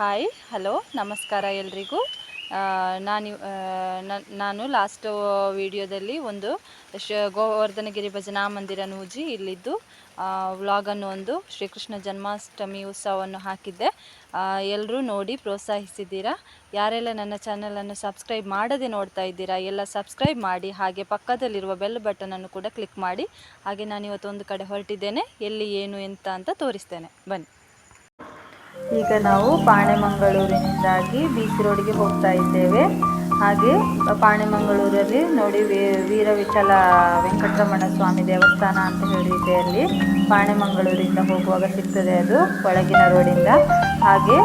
Hi hello ನಮಸ್ಕಾರ ಎಲ್ರಿಗೂ. ನನ್- ನಾನು ಲಾಸ್ಟ್ ವಿಡಿಯೋದಲ್ಲಿ ಒಂದು ಶ, ಗೋವರ್ಧನಗಿರಿ ಭಜನಾ ಮಂದಿರ ನೂಜಿ ಇಲ್ಲಿದ್ದು ವ್ಲಾಗನ್ನು ಒಂದು ಶ್ರೀಕೃಷ್ಣ ಜನ್ಮಾಷ್ಟಮಿ ಉತ್ಸವವನ್ನು ಹಾಕಿದ್ದೆ. ಎಲ್ಲರೂ ನೋಡಿ ಪ್ರೋತ್ಸಾಹಿಸಿದ್ದೀರಾ? ಯಾರೆಲ್ಲ ನನ್ನ ಚಾನಲನ್ನು ಸಬ್ಸ್ಕ್ರೈಬ್ ಮಾಡದೆ ನೋಡ್ತಾ ಇದ್ದೀರಾ, ಎಲ್ಲ ಸಬ್ಸ್ಕ್ರೈಬ್ ಮಾಡಿ, ಹಾಗೆ ಪಕ್ಕದಲ್ಲಿರುವ ಬೆಲ್ ಬಟನನ್ನು ಕೂಡ ಕ್ಲಿಕ್ ಮಾಡಿ, ಹಾಗೆ ನಾನು ಇವತ್ತು ಒಂದು ಕಡೆ ಹೊರಟಿದ್ದೇನೆ, ಎಲ್ಲಿ, ಏನು, ಎಂತ ಅಂತ ತೋರಿಸ್ತೇನೆ. ಬನ್ನಿ. ಈಗ ನಾವು ಪಾಣೆಮಂಗಳೂರಿನಿಂದಾಗಿ ಬೀಚ್ ರೋಡ್ಗೆ ಹೋಗ್ತಾ ಇದ್ದೇವೆ. ಹಾಗೆ ಪಾಣೆಮಂಗಳೂರಲ್ಲಿ ನೋಡಿ ವೀ- ವೀರವಿಠಲ ವೆಂಕಟರಮಣ ಸ್ವಾಮಿ ದೇವಸ್ಥಾನ ಅಂತ ಹೇಳಿದೆ ಅಲ್ಲಿ. ಪಾಣೆಮಂಗಳೂರಿಂದ ಹೋಗುವಾಗ ಸಿಗ್ತದೆ ಅದು, ಒಳಗಿನ ರೋಡಿಂದ. ಹಾಗೆ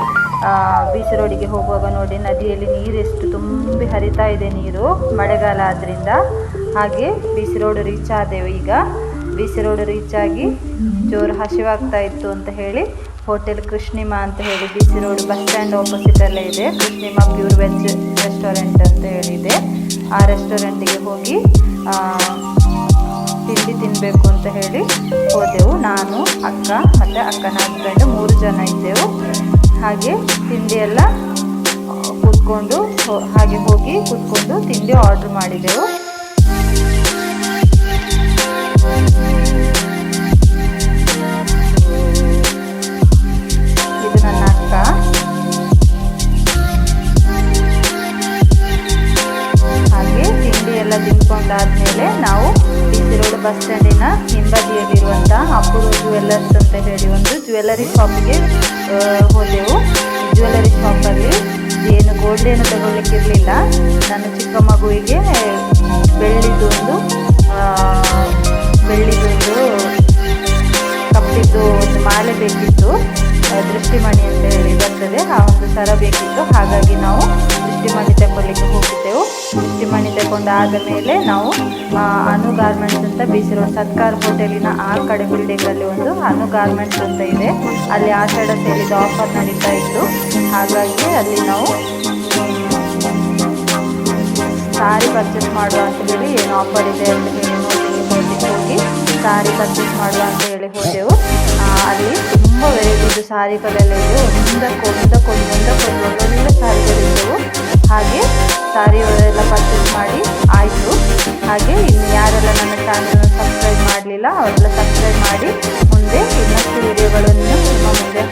ಬೀಚ್ ರೋಡಿಗೆ ಹೋಗುವಾಗ ನೋಡಿ ನದಿಯಲ್ಲಿ ನೀರು ಎಷ್ಟು ತುಂಬಿ ಹರಿತಾ ಇದೆ ನೀರು, ಮಳೆಗಾಲ ಆದ್ದರಿಂದ ಹಾಗೆ ಬೀಚ್ ರೋಡ್ ರೀಚ್ ಆದೆವು ಈಗ. ಬೀಚ್ ರೋಡ್ ರೀಚ್ ಆಗಿ ಜೋರು ಹಸಿವಾಗ್ತಾ ಇತ್ತು ಅಂತ ಹೇಳಿ ಹೋಟೆಲ್ ಕೃಷ್ಣಿಮಾ ಅಂತ ಹೇಳಿ beach road bus stand opposite ಅಲ್ಲ ಇದೆ. ಕೃಷ್ಣಿಮಾ ಪ್ಯೂರ್ ವೆಜ್ ರೆಸ್ಟೋರೆಂಟ್ ಅಂತ ಹೇಳಿದೆ. ಆ ರೆಸ್ಟೋರೆಂಟಿಗೆ ಹೋಗಿ ತಿಂಡಿ ತಿನ್ನಬೇಕು ಅಂತ ಹೇಳಿ ಹೋದೆವು. ನಾನು, ಅಕ್ಕ ಮತ್ತು ಅಕ್ಕನ ಹಸ್ಬೆಂಡ್ ಮೂರು ಜನ ಇದ್ದೆವು. ಹಾಗೆ ತಿಂಡಿ ಎಲ್ಲ ಕೂತ್ಕೊಂಡು ಹಾಗೆ ಹೋಗಿ ಕೂತ್ಕೊಂಡು ತಿಂಡಿ ಆರ್ಡ್ರ್ ಮಾಡಿದೆವು. ಎಲ್ಲ ತಿನ್ಕೊಂಡಾದ್ಮೇಲೆ ನಾವು ರೋಡ್ ಬಸ್ ಸ್ಟ್ಯಾಂಡಿನ ಹಿಂಬದಿಯಲ್ಲಿರುವಂಥ ಅಪೂರ್ವ ಜ್ಯುವೆಲ್ಲರ್ಸ್ ಅಂತ ಹೇಳಿ ಒಂದು ಜ್ಯುವೆಲ್ಲರಿ ಶಾಪಿಗೆ ಹೋದೆವು. ಜ್ಯುವೆಲ್ಲರಿ ಶಾಪಲ್ಲಿ ಏನು ಗೋಲ್ಡ್ ಏನು ತಗೊಳ್ಳಿಕ್ಕಿರಲಿಲ್ಲ. ನನ್ನ ಚಿಕ್ಕ ಮಗುವಿಗೆ ಬೆಳ್ಳಿದೊಂದು ಬೆಳ್ಳಿದೊಂದು ಕಪ್ಪಿದ್ದು ಒಂದು ಮಾಲೆ ಬೇಕಿತ್ತು. ದೃಷ್ಟಿಮಣಿ ಅಂತ ಹೇಳಿ ಬರ್ತದೆ. ಆ ಒಂದು ಸರ ಬೇಕಿತ್ತು. ಹಾಗಾಗಿ ನಾವು ದೃಷ್ಟಿಮಣಿ ತಗೊಳ್ಳಿಕ್ಕೆ ಹೋಗಿದ್ದೆವು. ದೃಷ್ಟಿಮಣಿ ತಗೊಂಡಾದ ಮೇಲೆ ನಾವು ಅನು ಗಾರ್ಮೆಂಟ್ಸ್ ಅಂತ ಬೀಸಿರುವ ಸತ್ಕಾರ್ ಹೋಟೆಲಿನ ಆ ಕಡೆ ಬಿಲ್ಡಿಂಗಲ್ಲಿ ಒಂದು ಅನು ಗಾರ್ಮೆಂಟ್ಸ್ ಅಂತ ಇದೆ. ಅಲ್ಲಿ ಆ ಸೈಡ ಸೇರಿದ ಆಫರ್ ನಡೀತಾ ಇತ್ತು. ಹಾಗಾಗಿ ಅಲ್ಲಿ ನಾವು ಸಾರಿ ಪರ್ಚೇಸ್ ಮಾಡುವ ಅಂತ ಹೇಳಿ ಏನು ಆಫರ್ ಇದೆ ಅಂತ ಹೇಳಿ ಹೋಗಿ ಸಾರಿ ಪರ್ಚೇಸ್ ಮಾಡುವ ಅಂತ ಹೇಳಿ ಹೋದೆವು. ಸಾರಿಗಳೆಲ್ಲ ಇದೆ ಒಂದಕ್ಕೊಂದು ಒಂದಕ್ಕೊಂದು ಒಂದಕ್ಕೊಂದು ಒಳ್ಳೊಳ್ಳೆ ಸಾರಿಗಳಿದ್ದವು ಹಾಗೆ ಸಾರಿ ಎಲ್ಲ ಪರ್ಚೇಸ್ ಮಾಡಿ ಆಯಿತು. ಹಾಗೆ ಇನ್ನು ಯಾರೆಲ್ಲ ನನ್ನ ಚಾನಲನ್ನು ಸಬ್ಸ್ಕ್ರೈಬ್ ಮಾಡಲಿಲ್ಲ, ಅವರೆಲ್ಲ ಸಬ್ಸ್ಕ್ರೈಬ್ ಮಾಡಿ ಮುಂದೆ ಇನ್ನಷ್ಟು ವಿಡಿಯೋಗಳನ್ನು ನಿಮ್ಮ ಮುಂದೆ